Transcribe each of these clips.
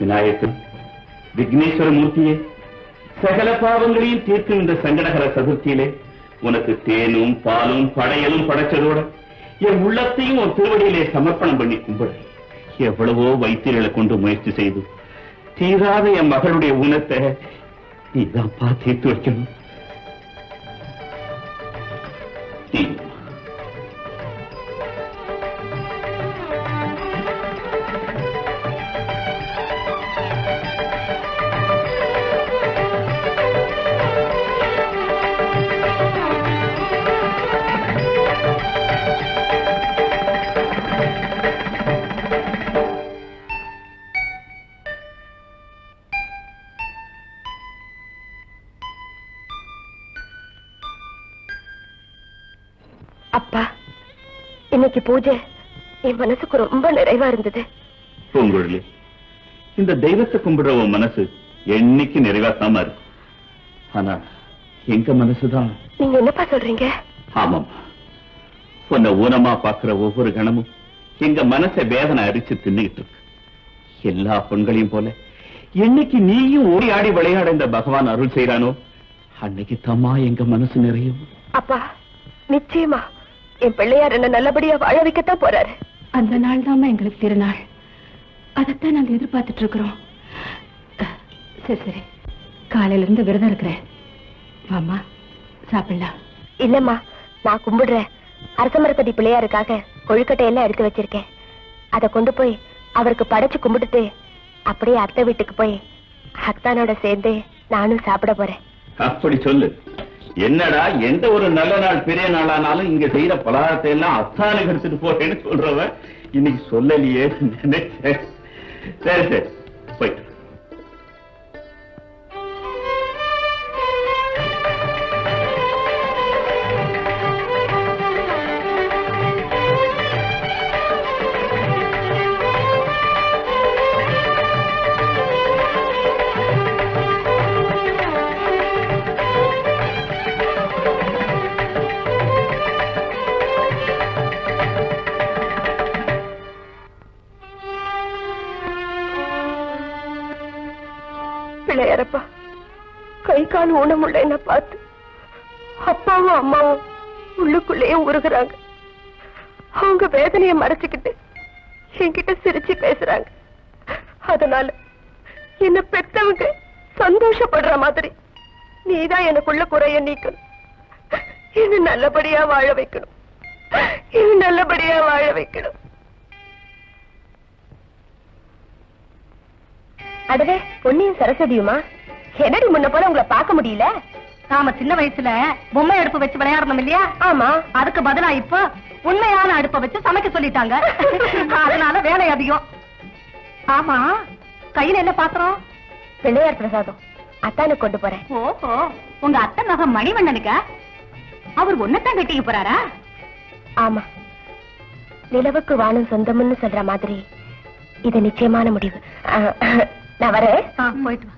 விநாயகன் விக்னேஸ்வர மூர்த்தியே சகல பாவங்களையும் தீர்க்கும் இந்த சங்கடகர சதுர்த்தியிலே உனக்கு தேனும் பாலும் படையலும் படைச்சதோட என் உள்ளத்தையும் ஒரு திருவடியிலே சமர்ப்பணம் பண்ணி கும்பிடு. எவ்வளவோ வைத்தியர்களை கொண்டு முயற்சி செய்து தீராத என் மகளுடைய ஊனத்தை நீதான்ப்பா தீர்த்து வைக்கணும். இன்னைக்கு பூஜை என் மனசுக்கு ரொம்ப நிறைவா இருந்தது. பூங்குழலி இந்த தெய்வத்தை கும்பிடுற உன் மனசு என்னைக்கு நிறைவேற்றாம இருக்கும் ஆனா எங்க மனசுதான்? நீங்க என்னப்பா சொல்றீங்க? ஆமாம் உன்னை ஊனமா பாக்குற ஒவ்வொரு கணமும் எங்க மனசை வேதனை அரிச்சு தின்னுகிட்டு இருக்கு. எல்லா பெண்களையும் போல என்னைக்கு நீயும் ஓடி ஆடி விளையாட இந்த பகவான் அருள் செய்யறானோ அன்னைக்கு தம்மா எங்க மனசு நிறையும். அப்பா நிச்சயமா. என் பிள்ளையார் என்ன நல்லபடியா வாழ வைக்கத்தான் போறாரு. அந்த நாள் தான் எங்களுக்கு திருநாள். அதைத்தான் நாங்க எதிர்பார்த்துட்டு இருக்கிறோம். சரி சரி. காலையில இருந்து விரதம் இருக்கிறேன். வாமா சாப்பிடலாம். இல்லம்மா நான் கும்பிடுறேன். அரசமரத்தடி பிள்ளையாருக்காக கொழுக்கட்டை எல்லாம் எடுத்து வச்சிருக்கேன். அதை கொண்டு போய் அவருக்கு படைச்சு கும்பிட்டுட்டு அப்படியே அத்தை வீட்டுக்கு போய் அத்தானோட சேர்ந்து நானும் சாப்பிட போறேன். அப்படி சொல்லு. என்னடா எந்த ஒரு நல்ல நாள் பெரிய நாளானாலும் இங்க செய்யற பலகாரத்தை எல்லாம் அத்தானுக்கு எடுத்துட்டு போறேன்னு சொல்றவன் இன்னைக்கு சொல்லலையே நினைச்சேன். சரி சரி போயிட்டு பிள்ளையாரப்பா கை கால் ஊனமுள்ள என்ன பார்த்து அப்பாவும் அம்மாவும் உள்ளுக்குள்ளேயே உருகுறாங்க. அவங்க வேதனையை மறைச்சுக்கிட்டு என்கிட்ட சிரிச்சு பேசுறாங்க. அதனால என்ன பெத்தவங்க சந்தோஷப்படுற மாதிரி நீதான் எனக்குள்ள குறைய நீக்கணும். என்ன நல்லபடியா வாழ வைக்கணும். என்ன நல்லபடியா வாழ வைக்கணும். அடவே பொன்னியும் சரஸ்வதியுமா? என்னடி முன்ன போல உங்களை பார்க்க முடியல? நாம சின்ன வயசுல பொம்மை அடுப்பு வச்சு விளையாடணும் இல்லையா? ஆமா. அதுக்கு பதிலா இப்போ உண்மையான அடுப்பை வச்சு சமைக்க சொல்லிட்டாங்க. அதனால வேலை அதிகம். ஆமா கையில என்ன பாத்திரம்? பிள்ளையார் பிரசாதம். அத்தானுக்கு கொண்டு போறேன். ஓஹோ உங்க அத்தை மகன் மணிவண்ணனுக்கா? அவர் ஒன்னத்தான் கட்டிக்க போறாரா? ஆமா. நிலவுக்கு வானம் சொந்தம்னு சொல்ற மாதிரி இது நிச்சயமான முடிவு. நான் வரேன். போயிட்டு வா.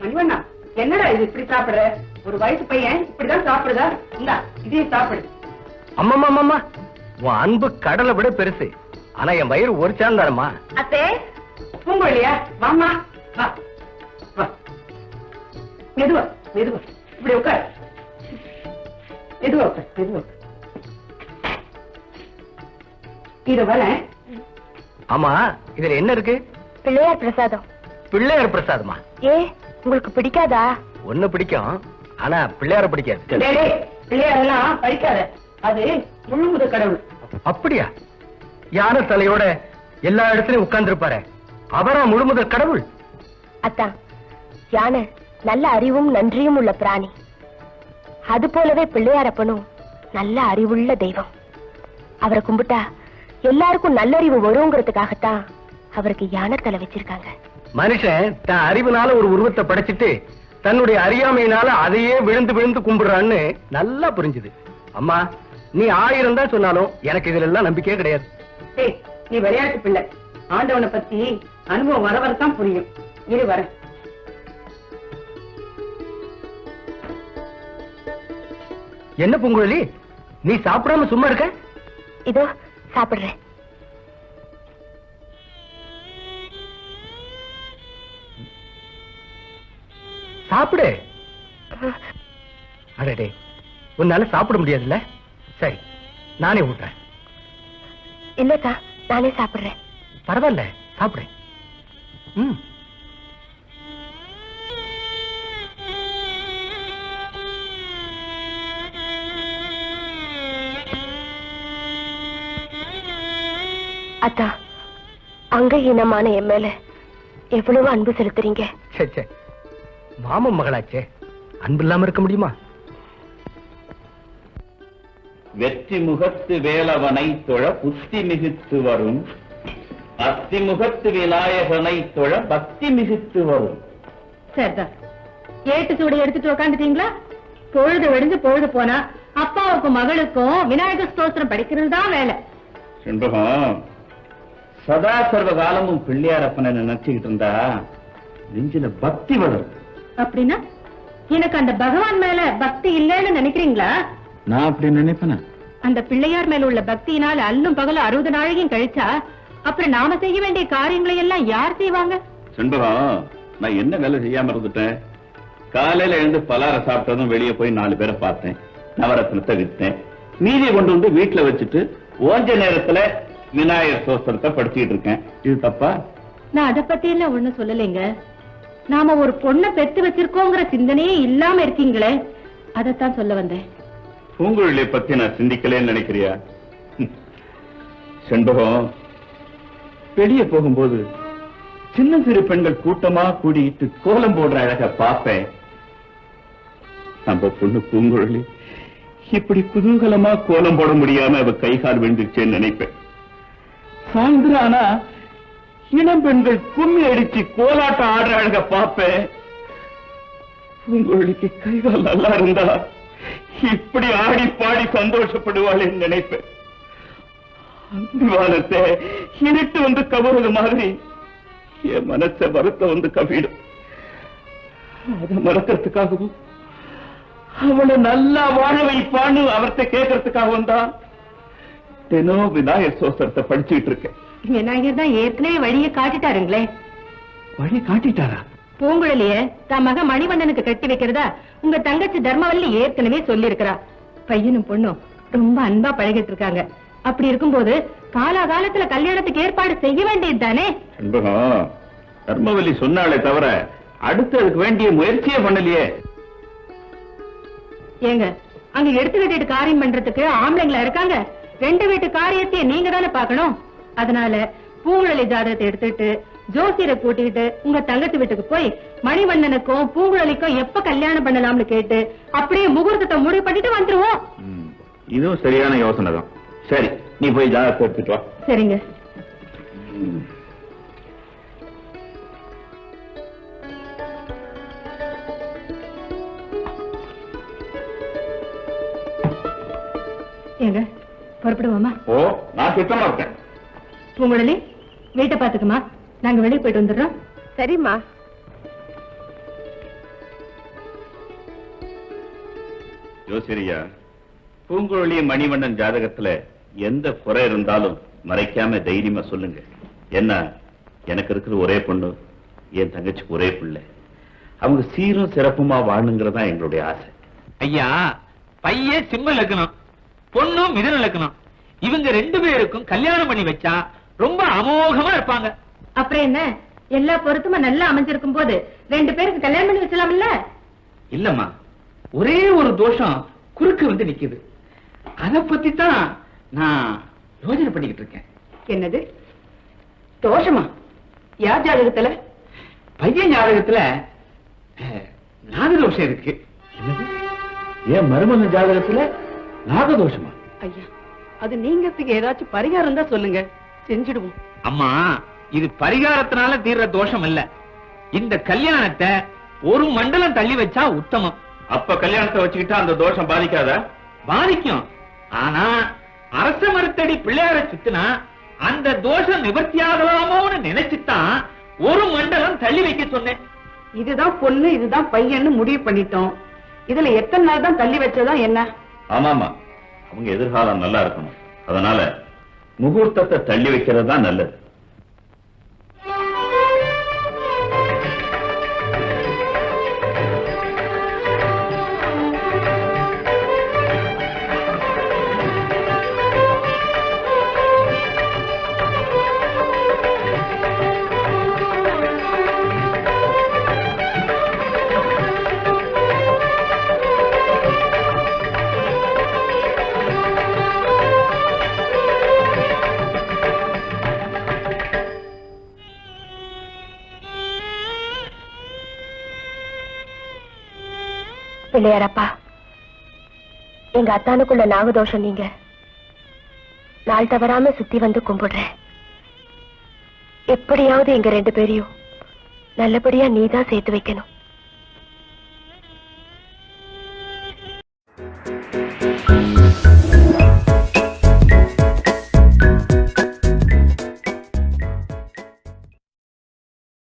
மணிவண்ணா என்னடா இது இப்படி சாப்பிடுற? ஒரு வயசு பையன் இப்படிதான் சாப்பிடுதா? இந்தா இதையும் சாப்பிடு. அம்மம்மா உன் அன்பு கடலை விட பெருசு. ஆனா என் வயிறு ஒரு சேர்ந்தாரம்மா அத்தே. பூங்கொழியா வாம்மா. வா. வா. மெதுவா மெதுவா. இப்படி உட்கார். மெதுவா உட்கார் மெதுவா. இத வரேன் ஆமா இதுல என்ன இருக்கு? பிள்ளையார் பிரசாதம். பிள்ளையார் பிரசாதமா? ஏ உங்களுக்கு பிடிக்காதா? ஒண்ணு பிடிக்கும் ஆனா பிள்ளையார பிடிக்காது. பிள்ளையாரெல்லாம் படிக்காத. அது முழுமுத கடவுள். அப்படியா? யானை தலையோட எல்லா இடத்துலயும் உட்கார்ந்து இருப்பாரு அவரா முழுமுதல் கடவுள்? அத்தான் யானை நல்ல அறிவும் நன்றியும் உள்ள பிராணி. அது போலவே பிள்ளையாரப்பனும் நல்ல அறிவுள்ள தெய்வம். அவரை கும்பிட்டா எல்லாருக்கும் நல்லறிவு வருங்கிறதுக்காகத்தான் அவருக்கு யானை தலை வச்சிருக்காங்க. மனுஷன் தன் அறிவுனால ஒரு உருவத்தை படைச்சிட்டு தன்னுடைய அறியாமையினால அதையே விழுந்து விழுந்து கும்பிடுறான்னு நல்லா புரிஞ்சுது. அம்மா நீ ஆயிரம் தான் சொன்னாலும் எனக்கு இதுல எல்லாம் நம்பிக்கையே கிடையாது. டேய் நீ விளையாட்டு பிள்ளை. ஆண்டவனை பத்தி அனுபவம் வர வரத்தான் புரியும். இரு வரேன் என்ன பூங்குழலி? நீ சாப்பிடாம சும்மா இருக்க? இதோ சாப்பிடுறேன். சாப்பிடு. அடடே உன்னால சாப்பிட முடியாதுல்ல? சரி நானே ஊட்டுறேன். இல்லக்கா நானே சாப்பிடுறேன். பரவாயில்ல சாப்பிடுறேன் ம். அத்தா அங்க இனமான என் மேல எவ்வளவு அன்பு செலுத்துறீங்க? மாமன் மகளாச்சே. அன்பு இல்லாம இருக்க முடியுமா? வெற்றி முகத்து வேலவனை தொழ புத்தி மிகுத்து வரும். அத்தி முகத்து விநாயகனை தொழ பக்தி மிகுத்து வரும். சரிதான் ஏட்டு சூடு எடுத்துட்டு உக்காந்துட்டீங்களா? பொழுது வெடிஞ்சு பொழுது போனா அப்பாவுக்கும் மகளுக்கும் விநாயகர் ஸ்தோத்திரம் படிக்கிறது தான் வேலை. செண்பகம் சதா சர்வ காலமும் பிள்ளையாரப்பனை நினைச்சுக்கிட்டு இருந்தா நெஞ்சில பக்தி வளரும். அப்படின்னா எனக்கு அந்த பகவான் மேல பக்தி இல்லைன்னு நினைக்கிறீங்களா? நான் அப்படி நினைப்பேனா? அந்த பிள்ளையார் மேல உள்ள பக்தியினால அல்லும் பகலும் அறுபது நாளைக்கும் கழிச்சா அப்புறம் நாம செய்ய வேண்டிய காரியங்களை எல்லாம் யார் செய்வாங்க? செண்பகம் நான் என்ன வேலை செய்யாம இருந்துட்டேன்? காலையில எழுந்து பலாரம் சாப்பிட்டதும் வெளியே போய் நாலு பேரை பார்த்தேன். நவரத்னத்தை வித்தேன். மீதியை கொண்டு வந்து வீட்டுல வச்சுட்டு ஓஞ்ச நேரத்துல விநாயகர் சோஸ்திரத்தை படிச்சுக்கிட்டு இருக்கேன். இது தப்பா? நான் அத பத்தி எல்லாம் ஒண்ணும் சொல்லலைங்க. நாம ஒரு பொண்ணை பெத்து வச்சிருக்கோங்கிற சிந்தனையே இல்லாம இருக்கீங்களே அதத்தான் சொல்ல வந்தேன். பூங்குழலியை பத்தி நான் சிந்திக்கலேன்னு நினைக்கிறியா. செண்பகம் வெளியே போகும்போது சின்ன சிறு பெண்கள் கூட்டமா கூடிட்டு கோலம் போடுற அழக பார்ப்பேன். நம்ம பொண்ணு பூங்குழலி இப்படி குதூகலமா கோலம் போட முடியாம அவ கை கால் விழுந்துச்சேன்னு நினைப்பேன். சாயந்தரம் ஆனா இளம் பெண்கள் கும்மி அடிச்சு கோலாட்டம் ஆடுற அழக பார்ப்பேன் உங்களுக்கு கை நல்லா இருந்தா இப்படி ஆடி பாடி சந்தோஷப்படுவாள் நினைப்பேன். அந்திவானத்தை இருட்டு வந்து கவருது மாதிரி என் மனச வருத்த வந்து கவிடும். அதை மறக்கிறதுக்காகவும் அவளை நல்லா வாழ வைப்பான்னு அவர்த்த கேட்கறதுக்காகவும் தான் தினம் விநாயகர் சோசரத்தை படிச்சுட்டு இருக்கேன். விநாயகர் தான் ஏற்கனவே வழியை காட்டிட்டாருங்களே. வழி காட்டிட்டாரா? பூங்குழலிய தன் மக மணிவண்ணனுக்கு கட்டி வைக்கிறதா உங்க தங்கச்சி தர்மவல்லி ஏற்கனவே சொல்லி இருக்கிறா பையனும் பொண்ணும் ரொம்ப அன்பா பழகிட்டு இருக்காங்க. அப்படி இருக்கும்போது காலாகாலத்துல கல்யாணத்துக்கு ஏற்பாடு செய்ய வேண்டியது தானே? தர்மவல்லி சொன்னாலே தவிர அடுத்து அதுக்கு வேண்டிய முயற்சியே பண்ணலையே. ஏங்க அங்க எடுத்து கட்டிட்டு காரியம் பண்றதுக்கு ஆம்பளைங்களா இருக்காங்க? ரெண்டு வீட்டு காரியத்தையும் நீங்க தானே பாக்கணும் அதனால பூங்குழலி ஜாதகத்தை எடுத்துட்டு ஜோசியரை கூட்டிட்டு உங்க தங்கச்சி வீட்டுக்கு போய் மணிவண்ணனுக்கும் பூங்குழலிக்கும் எப்ப கல்யாணம் பண்ணலாம்னு கேட்டு அப்படியே முகூர்த்தத்தை முடிவு பண்ணிட்டு வந்துருவோம். இதுவும் சரியான யோசனை தான். சரி நீ போய் ஜாதகத்தை எடுத்துட்டு வா. சரிங்க. ஏங்க? புறப்படுவோமா? ஓ நான் சுத்தமா இருக்கேன். பூங்குழலி வீட்டை பாத்துக்குமா நாங்க வெளியே போயிட்டு வந்துடுறோம். சரிம்மா. ஜோசிரியா பூங்குழலி மணிவண்ணன் ஜாதகத்துல எந்த குறை இருந்தாலும் மறைக்காம தைரியமா சொல்லுங்க. என்ன எனக்கு இருக்கிற ஒரே பொண்ணு என் தங்கச்சிக்கு ஒரே பிள்ளை. அவங்க சீரும் சிறப்புமா வாழணுங்கிறதா எங்களுடைய ஆசை. ஐயா பையன் சிம்ம லக்னம். பொண்ணும் மிதன லக்னம் இவங்க ரெண்டு பேருக்கும் கல்யாணம் பண்ணி வச்சா ரொம்ப அமோகமா இருப்பாங்க. அப்புறம் என்ன? எல்லா பொருத்தமும் நல்லா அமைஞ்சிருக்கும் போது ரெண்டு பேருக்கு கல்யாணம் பண்ணி வச்சலாம்ல? இல்லம்மா. ஒரே ஒரு தோஷம் குறுக்கு வந்து நிக்குது. அத பத்தி தான் நான் யோசனை பண்ணிக்கிட்டு இருக்கேன். என்னது? தோஷமா? யார் ஜாதகத்துல? பையன் ஜாதகத்துல நாகதோஷம் இருக்கு. என்னது? ஏன் மருமகன் ஜாதகத்துல நாகதோஷமா? ஐயா அது நீங்கிறதுக்கு ஏதாச்சும் பரிகாரம் தான் சொல்லுங்க. செஞ்சிடுவோம். அம்மா இது பரிகாரத்தினால தீர்ற தோஷம் இல்ல. இந்த கல்யாணத்தை ஒரு மண்டலம் தள்ளி வச்சா உத்தமம். அப்ப கல்யாணத்தை வச்சுக்கிட்டா அந்த தோஷம் பாதிக்காதா? பாதிக்கும். ஆனா அரச மரத்தடி பிள்ளையார சுத்தினா அந்த தோஷம் நிவர்த்தியாகலாமோன்னு நினைச்சுதான் ஒரு மண்டலம் தள்ளி வைக்க சொன்னேன். இதுதான் பொண்ணு இதுதான் பையன்னு முடிவு பண்ணிட்டோம். இதுல எத்தனை நாள் தான் தள்ளி வச்சதா என்ன? ஆமாமா. அவங்க எதிர்காலம் நல்லா இருக்கணும். அதனால முகூர்த்தத்தை தள்ளி வைக்கிறது தான் நல்லது. பிள்ளையாரப்பா எங்க அத்தானுக்குள்ள நாகதோஷம் நீங்க. நாள் தவறாம சுத்தி வந்து கும்பிடுறேன். எப்படியாவது எங்க ரெண்டு பேரையும் நல்லபடியா நீதான் சேர்த்து வைக்கணும்.